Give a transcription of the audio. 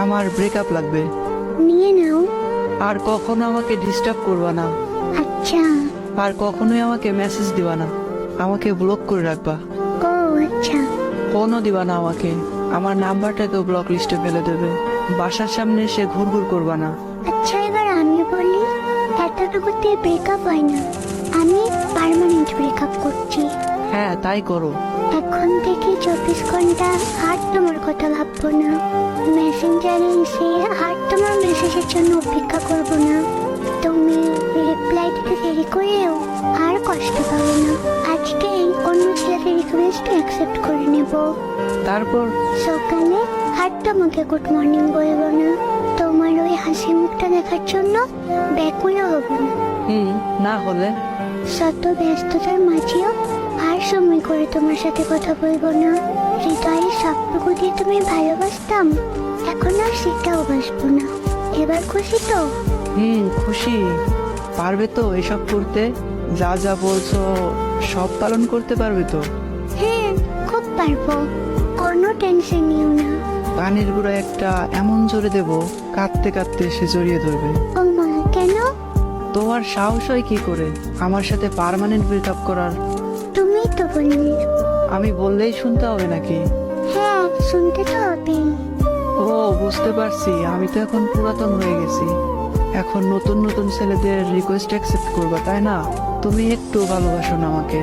আমার ব্রেকআপ লাগবে। নিয়ে নাও। আর কখনো আমাকে ডিস্টার্ব করবা না। আচ্ছা। আর কখনোই আমাকে মেসেজ দিবা না। আমাকে ব্লক করে রাখবা। ও আচ্ছা। ফোনও দিবা না আমাকে। আমার নাম্বারটাকেও ব্লক লিস্টে ফেলে দেবে। বাসার সামনে এসে ঘুরঘুর করবা না। আচ্ছা এবার আমি বলি এতটুকুতে ব্রেকআপ হয় না। আমি পার্মানেন্ট ব্রেকআপ করছি। হ্যাঁ তাই করো। এখন থেকে চব্বিশ ঘণ্টা আর তোমার কথা ভাববো না। মেসেঞ্জারে এসে আর তোমার মেসেজের জন্য অপেক্ষা করব না। তুমি রিপ্লাই দিতে দেরি করেও আর কষ্ট পাবো না। আজকেই অন্য ছেলেদের রিকোয়েস্ট অ্যাকসেপ্ট করে নেব। তারপর? সকালে আর তোমাকে গুড মর্নিং বলব না। তোমার ওই হাসি মুখটা দেখার জন্য ব্যাকুলও হব না। হুম না হলে? শত ব্যস্ততার মাঝেও আর সময় করে তোমার সাথে কথা বলব না। হৃদয়ের সবটুকু দিয়ে তুমি ভালোবাসতাম। এখন আর সেটাও বাসবো না। এবার খুশি তো? হুম খুশি। পারবে তো এসব করতে? যা যা বলছো সব পালন করতে পারবে তো? হ্যাঁ খুব পারব। কোনো টেনশন নিও না। পানির গুঁড়ো একটা এমন জোরে দেব কাঁদতে কাঁদতে সে জড়িয়ে ধরবে। ও মা কেন? তোমার সাহস হয় কি করে? আমার সাথে পার্মানেন্ট ব্রেকআপ করার তুমি তো বললে। আমি বললেই শুনতে হবে নাকি? হ্যাঁ শুনতে তো হবে। ও বুঝতে পারছি। আমি তো এখন পুরাতন হয়ে গেছি। এখন নতুন নতুন ছেলেদের রিকোয়েস্ট অ্যাকসেপ্ট করবা তাই না? তুমি একটু ভালোবাসো না আমাকে।